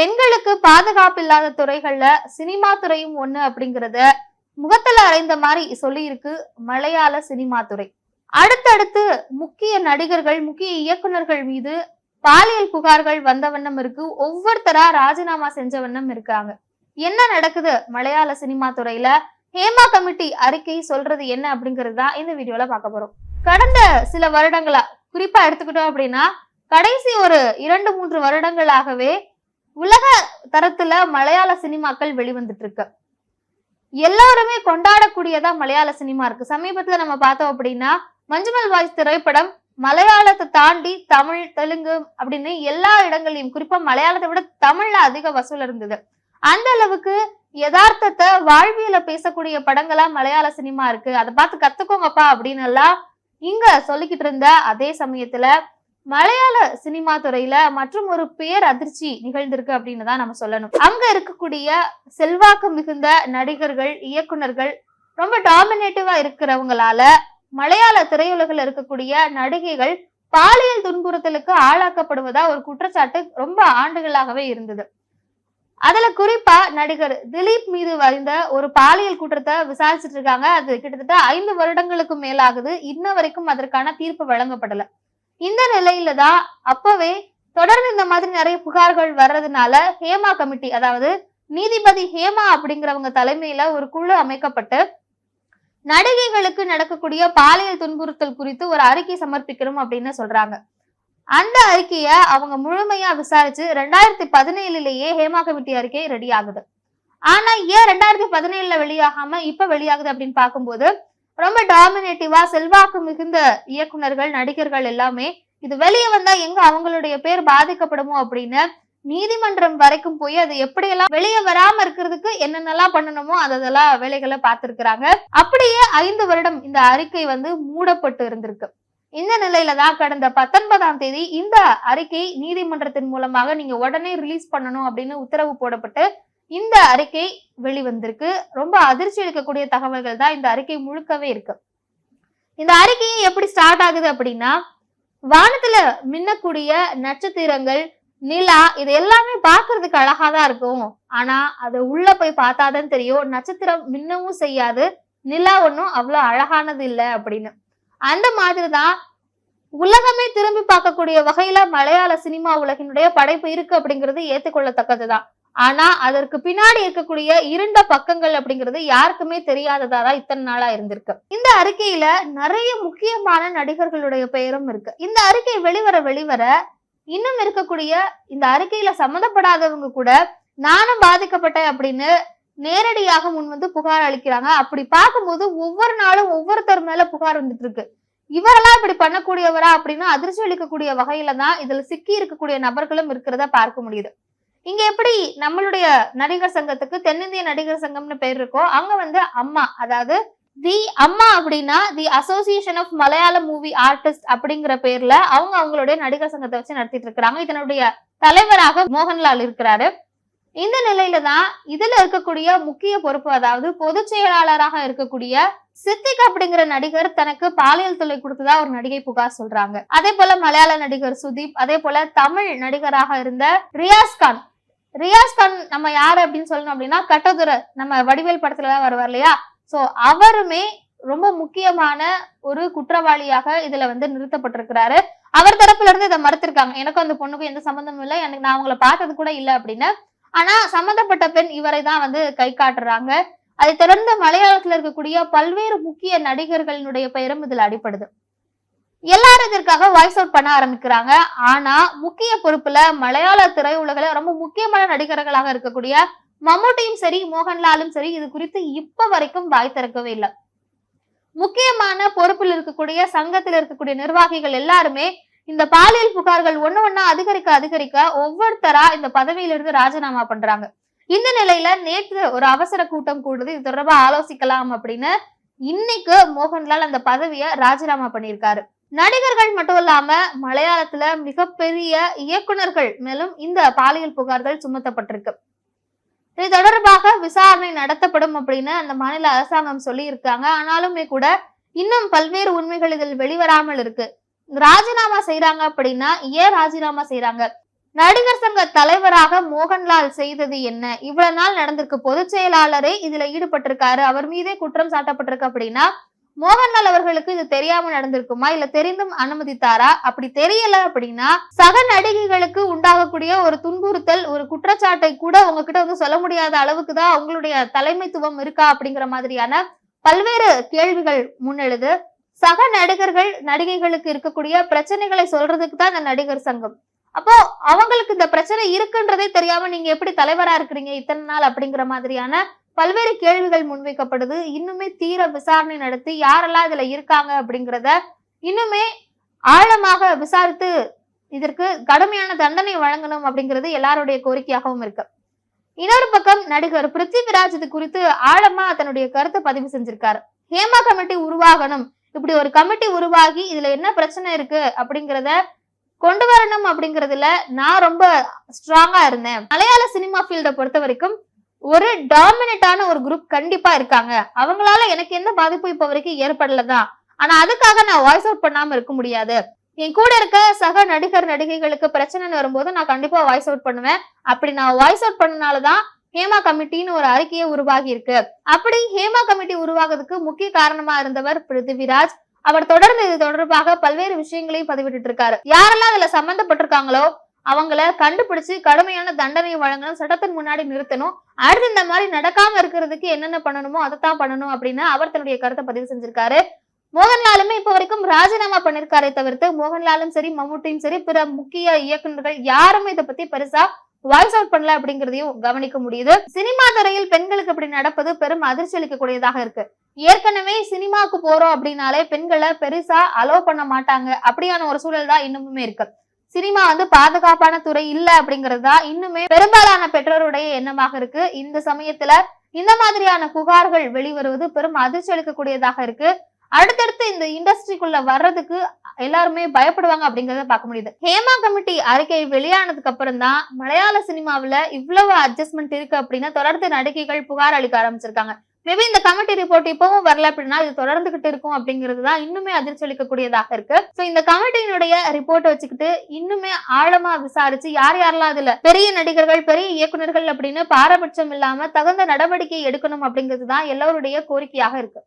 பெண்களுக்கு பாதுகாப்பு இல்லாத துறைகள்ல சினிமா துறையும் ஒண்ணு அப்படிங்கறத முகத்துல அறைந்த மாதிரி சொல்லி இருக்கு மலையாள சினிமா துறை. அடுத்தடுத்து முக்கிய நடிகர்கள் முக்கிய இயக்குனர்கள் மீது பாலியல் புகார்கள் வந்த வண்ணம் இருக்கு. ஒவ்வொருத்தரா ராஜினாமா செஞ்ச வண்ணம் இருக்காங்க. என்ன நடக்குது மலையாள சினிமா துறையில? ஹேமா கமிட்டி அறிக்கை சொல்றது என்ன அப்படிங்கிறது தான் இந்த வீடியோல பார்க்க போறோம். கடந்த சில வருடங்களா குறிப்பா எடுத்துக்கிட்டோம் அப்படின்னா கடைசி ஒரு இரண்டு மூன்று வருடங்களாகவே உலக தரத்துல மலையாள சினிமாக்கள் வெளிவந்துட்டு இருக்கு எல்லாருமே கொண்டாடக்கூடியதா மலையாள சினிமா இருக்கு. சமீபத்துல நம்ம பார்த்தோம் அப்படின்னா மஞ்சுமல் வாய்ஸ் திரைப்படம் மலையாளத்தை தாண்டி தமிழ் தெலுங்கு அப்படின்னு எல்லா இடங்களையும் குறிப்பா மலையாளத்தை விட தமிழ்ல அதிக வசூல் இருந்தது. அந்த அளவுக்கு யதார்த்தத்தை வாழ்வியல பேசக்கூடிய படங்களா மலையாள சினிமா இருக்கு. அதை பார்த்து கத்துக்கோங்கப்பா அப்படின்னு எல்லாம் இங்க சொல்லிக்கிட்டு இருந்த அதே சமயத்துல மலையாள சினிமா துறையில மற்றும் ஒரு பேர் அதிர்ச்சி நிகழ்ந்திருக்கு அப்படின்னு தான் நம்ம சொல்லணும். அங்க இருக்கக்கூடிய செல்வாக்கு மிகுந்த நடிகர்கள் இயக்குனர்கள் ரொம்ப டாமினேட்டிவா இருக்கிறவங்களால மலையாள திரையுலகில் இருக்கக்கூடிய நடிகைகள் பாலியல் துன்புறுத்தலுக்கு ஆளாக்கப்படுவதா ஒரு குற்றச்சாட்டு ரொம்ப ஆண்டுகளாகவே இருந்தது. அதுல குறிப்பா நடிகர் திலீப் மீது வந்த ஒரு பாலியல் குற்றத்தை விசாரிச்சுட்டு இருக்காங்க. அது கிட்டத்தட்ட ஐந்து வருடங்களுக்கு மேலாகுது. இன்ன வரைக்கும் அதற்கான தீர்ப்பு வழங்கப்படல. இந்த நிலையில தான் அப்பவே தொடர்ந்து இந்த மாதிரி நிறைய புகார்கள் வர்றதுனால ஹேமா கமிட்டி அதாவது நீதிபதி ஹேமா அப்படிங்கிறவங்க தலைமையில ஒரு குழு அமைக்கப்பட்டு நடிகைகளுக்கு நடக்கக்கூடிய பாலியல் துன்புறுத்தல் குறித்து ஒரு அறிக்கை சமர்ப்பிக்கணும் அப்படின்னு சொல்றாங்க. அந்த அறிக்கைய அவங்க முழுமையா விசாரிச்சு ரெண்டாயிரத்தி பதினேழுலயே ஹேமா கமிட்டி அறிக்கை ரெடி ஆகுது. ஆனா ஏன் ரெண்டாயிரத்தி பதினேழுல வெளியாகாம இப்ப வெளியாகுது அப்படின்னு பார்க்கும்போது ரொம்ப டாமினேட்டிவா செல்வாக்கு மிகுந்த இயக்குனர்கள் நடிகர்கள் எல்லாமே இது வெளியே வந்தா எங்க அவங்களுடைய பேர் பாதிக்கப்படுமோ அப்படின்னு நீதிமன்றம் வரைக்கும் போய் அது எப்படியெல்லாம் வெளியே வராம இருக்கிறதுக்கு என்னென்னலாம் பண்ணணுமோ அதெல்லாம் வேலைகளை பார்த்திருக்கிறாங்க. அப்படியே ஐந்து வருடம் இந்த அறிக்கை வந்து மூடப்பட்டு இருந்திருக்கு. இந்த நிலையில தான் கடந்த பத்தொன்பதாம் தேதி இந்த அறிக்கை நீதிமன்றத்தின் மூலமாக நீங்க உடனே ரிலீஸ் பண்ணணும் அப்படின்னு உத்தரவு போடப்பட்டு இந்த அறிக்கை வெளிவந்திருக்கு. ரொம்ப அதிர்ச்சி எடுக்கக்கூடிய தகவல்கள் தான் இந்த அறிக்கை முழுக்கவே இருக்கு. இந்த அறிக்கையை எப்படி ஸ்டார்ட் ஆகுது அப்படின்னா வானத்துல மின்னக்கூடிய நட்சத்திரங்கள் நிலா இது எல்லாமே பாக்குறதுக்கு அழகா தான் இருக்கும். ஆனா அது உள்ள போய் பார்த்தாதான் தெரியும் நட்சத்திரம் மின்னவும் செய்யாது நிலா ஒன்றும் அவ்வளவு அழகானது இல்லை அப்படின்னு. அந்த மாதிரி தான் உலகமே திரும்பி பார்க்கக்கூடிய வகையில மலையாள சினிமா உலகினுடைய படைப்பு இருக்கு அப்படிங்கிறது ஏத்துக்கொள்ளத்தக்கதுதான் ஆனா அதற்கு பின்னாடி இருக்கக்கூடிய இருண்ட பக்கங்கள் அப்படிங்கிறது யாருக்குமே தெரியாததா தான் இத்தனை நாளா இருந்திருக்கு. இந்த அறிக்கையில நிறைய முக்கியமான நடிகர்களுடைய பெயரும் இருக்கு. இந்த அறிக்கை வெளிவர வெளிவர இன்னும் இருக்கக்கூடிய இந்த அறிக்கையில சம்மந்தப்படாதவங்க கூட நானும் பாதிக்கப்பட்டேன் அப்படின்னு நேரடியாக முன் வந்து புகார் அளிக்கிறாங்க. அப்படி பார்க்கும்போது ஒவ்வொரு நாளும் ஒவ்வொருத்தர் மேல புகார் வந்துட்டு இருக்கு. இவரெல்லாம் இப்படி பண்ணக்கூடியவரா அப்படின்னா அதிர்ச்சி அளிக்கக்கூடிய வகையில தான் இதுல சிக்கி இருக்கக்கூடிய நபர்களும் இருக்கிறத பார்க்க முடியுது. இங்க எப்படி நம்மளுடைய நடிகர் சங்கத்துக்கு தென்னிந்திய நடிகர் சங்கம்னு பேர் இருக்கோ அங்க வந்து அம்மா அதாவது தி அம்மா அப்படின்னா the association of Malayala movie artist அப்படிங்கிற பேர்ல அவங்க அவங்களுடைய நடிகர் சங்கத்தை வச்சு நடத்திட்டு இருக்கிறாங்க. இதனுடைய தலைவராக மோகன்லால் இருக்கிறாரு. இந்த நிலையில தான் இதுல இருக்கக்கூடிய முக்கிய பொறுப்பு அதாவது பொதுச் செயலாளராக இருக்கக்கூடிய சித்திக் அப்படிங்கிற நடிகர் தனக்கு பாலியல் தொல்லை கொடுத்ததா ஒரு நடிகை புகார் சொல்றாங்க. அதே போல மலையாள நடிகர் சுதீப் அதே போல தமிழ் நடிகராக இருந்த ரியாஸ் கான் ரியாஸ் கான் நம்ம யாரு அப்படின்னு சொல்லணும் அப்படின்னா கட்டதுரை நம்ம வடிவேல் படத்துல தான் வருவார் இல்லையா? சோ அவருமே ரொம்ப முக்கியமான ஒரு குற்றவாளியாக இதுல வந்து நிறுத்தப்பட்டிருக்கிறாரு. அவர் தரப்புல இருந்து இதை மறுத்திருக்காங்க. எனக்கும் அந்த பொண்ணுக்கும் எந்த சம்பந்தமும் இல்லை. எனக்கு நான் அவங்கள பார்த்தது கூட இல்லை அப்படின்னு. ஆனா சம்பந்தப்பட்ட பெண் இவரை தான் வந்து கை காட்டுறாங்க. அதை தொடர்ந்து மலையாளத்துல இருக்கக்கூடிய பல்வேறு முக்கிய நடிகர்களினுடைய பெயரும் இதுல அடிப்படுது எல்லாரும் இதற்காக வாய்ஸ் அவுட் பண்ண ஆரம்பிக்கிறாங்க. ஆனா முக்கிய பொறுப்புல மலையாள திரையுலகில ரொம்ப முக்கியமான நடிகர்களாக இருக்கக்கூடிய மம்முட்டியும் சரி மோகன்லாலும் சரி இது குறித்து இப்ப வரைக்கும் வாய் திறக்கவே இல்லை. முக்கியமான பொறுப்பில் இருக்கக்கூடிய சங்கத்தில் இருக்கக்கூடிய நிர்வாகிகள் எல்லாருமே இந்த பாலியல் புகார்கள் ஒண்ணு ஒண்ணா அதிகரிக்க அதிகரிக்க ஒவ்வொருத்தரா இந்த பதவியிலிருந்து ராஜினாமா பண்றாங்க. இந்த நிலையில நேற்று ஒரு அவசர கூட்டம் கூடுது. இது தொடர்பா ஆலோசிக்கலாம் அப்படின்னு. இன்னைக்கு மோகன்லால் அந்த பதவியை ராஜினாமா பண்ணியிருக்காரு. நடிகர்கள் மட்டும் இல்லாம மலையாளத்துல மிகப்பெரிய இயக்குனர்கள் மேலும் இந்த பாலியல் புகார்கள் சுமத்தப்பட்டிருக்கு. இது தொடர்பாக விசாரணை நடத்தப்படும் அப்படின்னு அந்த மாநில அரசாங்கம் சொல்லி இருக்காங்க ஆனாலுமே கூட இன்னும் பல்வேறு உண்மைகள் இதில் வெளிவராமல் இருக்கு. ராஜினாமா செய்யறாங்க அப்படின்னா ஏன் ராஜினாமா செய்யறாங்க நடிகர் சங்க தலைவராக மோகன்லால் செய்தது என்ன? இவ்வளவு நாள் நடந்திருக்கு பொதுச் செயலாளரே இதுல ஈடுபட்டிருக்காரு. அவர் மீதே குற்றம் சாட்டப்பட்டிருக்கு அப்படின்னா மோகன்லால் அவர்களுக்கு இது தெரியாம நடந்திருக்குமா? இல்ல தெரிந்தும் அனுமதித்தாரா? அப்படி தெரியல அப்படின்னா சக நடிகைகளுக்கு உண்டாகக்கூடிய ஒரு துன்புறுத்தல் ஒரு குற்றச்சாட்டை கூட உங்ககிட்ட வந்து சொல்ல முடியாத அளவுக்கு தான் அவங்களுடைய தலைமைத்துவம் இருக்கா அப்படிங்கிற மாதிரியான பல்வேறு கேள்விகள் முன்னெழுது. சக நடிகர்கள் நடிகைகளுக்கு இருக்கக்கூடிய பிரச்சனைகளை சொல்றதுக்கு தான் இந்த நடிகர் சங்கம். அப்போ அவங்களுக்கு இந்த பிரச்சனை இருக்குன்றதே தெரியாம நீங்க எப்படி தலைவரா இருக்கிறீங்க இத்தனை நாள் அப்படிங்கிற மாதிரியான பல்வேறு கேள்விகள் முன்வைக்கப்படுது. இன்னுமே தீர விசாரணை நடத்தி யாரெல்லாம் இதுல இருக்காங்க அப்படிங்கிறத இன்னுமே ஆழமாக விசாரித்து இதற்கு கடுமையான தண்டனை வழங்கணும் அப்படிங்கிறது எல்லாருடைய கோரிக்கையாகவும் இருக்கு. இன்னொரு பக்கம் நடிகர் பிருத்திவிராஜ் இது குறித்து ஆழமா தன்னுடைய கருத்தை பதிவு செஞ்சிருக்காரு. ஹேமா கமிட்டி உருவாகணும். இப்படி ஒரு கமிட்டி உருவாகி இதுல என்ன பிரச்சனை இருக்கு அப்படிங்கிறத கொண்டு வரணும் அப்படிங்கறதுல நான் ரொம்ப ஸ்ட்ராங்கா இருந்தேன். மலையாள சினிமா ஃபீல்டை பொறுத்த வரைக்கும் ஒரு டாமினட்டான ஒரு குரூப் கண்டிப்பா இருக்காங்க. அவங்களால எனக்கு எந்த பாதிப்பும் இப்ப வரைக்கும் ஏற்படலதான். ஆனா அதுக்காக நான் வாய்ஸ் அவுட் பண்ணாம இருக்க முடியாது. என் கூட இருக்க சக நடிகர் நடிகைகளுக்கு பிரச்சனைன்னு வரும்போது நான் கண்டிப்பா வாய்ஸ் அவுட் பண்ணுவேன். அப்படி நான் வாய்ஸ் அவுட் பண்ணனாலதான் ஹேமா கமிட்டின்னு ஒரு அறிக்கையை உருவாகி இருக்கு அப்படி ஹேமா கமிட்டி உருவாகிறதுக்கு முக்கிய காரணமா இருந்தவர் பிருத்திவிராஜ். அவர் தொடர்ந்து இது தொடர்பாக பல்வேறு விஷயங்களையும் பதிவிட்டு இருக்காரு. யாரெல்லாம் அதுல சம்பந்தப்பட்டிருக்காங்களோ அவங்கள கண்டுபிடிச்சு கடுமையான தண்டனை வழங்கணும் சட்டத்தின் முன்னாடி நிறுத்தணும். அடுத்து இந்த மாதிரி நடக்காம இருக்கிறதுக்கு என்னென்ன பண்ணணுமோ அதைத்தான் பண்ணணும் அப்படின்னு அவர் தன்னுடைய கருத்தை பதிவு செஞ்சிருக்காரு. மோகன்லாலுமே இப்ப வரைக்கும் ராஜினாமா பண்ணிருக்காரே தவிர்த்து மோகன்லாலும் சரி மம்முட்டியும் சரி பிற முக்கிய இயக்குநர்கள் யாருமே இதை பத்தி பெருசா வாய்ஸ் அவுட் பண்ணல அப்படிங்கறதையும் கவனிக்க முடியுது. சினிமா துறையில் பெண்களுக்கு இப்படி நடப்பது பெரும் அதிர்ச்சி அளிக்கக்கூடியதாக இருக்கு. ஏற்கனவே சினிமாவுக்கு போறோம் அப்படின்னாலே பெண்களை பெருசா அலோவ் பண்ண மாட்டாங்க. அப்படியான ஒரு சூழல் தான் இன்னுமுமே இருக்கு. சினிமா வந்து பாதுகாப்பான துறை இல்ல அப்படிங்கிறது தான் இன்னுமே பெரும்பாலான பெற்றோருடைய எண்ணமாக இருக்கு. இந்த சமயத்துல இந்த மாதிரியான புகார்கள் வெளிவருவது பெரும் அதிர்ச்சி அளிக்கக்கூடியதாக இருக்கு. அடுத்தடுத்து இந்த இண்டஸ்ட்ரிக்குள்ள வர்றதுக்கு எல்லாருமே பயப்படுவாங்க அப்படிங்கறத பார்க்க முடியுது. ஹேமா கமிட்டி அறிக்கை வெளியானதுக்கு அப்புறம் தான் மலையாள சினிமாவில இவ்வளவு அட்ஜஸ்ட்மெண்ட் இருக்கு அப்படின்னு தொடர்ந்து நடிகைகள் புகார் அளிக்க ஆரம்பிச்சிருக்காங்க. மேபி இந்த கமிட்டி ரிப்போர்ட் இப்பவும் வரல அப்படின்னா இது தொடர்ந்துகிட்டு இருக்கும் அப்படிங்கிறது தான் இன்னுமே அதிர்ச்சி அளிக்கக்கூடியதாக இருக்கு. ஸோ இந்த கமிட்டியினுடைய ரிப்போர்ட் வச்சுக்கிட்டு இன்னுமே ஆழமா விசாரிச்சு யார் யாரெல்லாம் அதுல பெரிய நடிகர்கள் பெரிய இயக்குனர்கள் அப்படின்னு பாரபட்சம் இல்லாம தகுந்த நடவடிக்கை எடுக்கணும் அப்படிங்கிறது தான் எல்லோருடைய கோரிக்கையாக இருக்கு.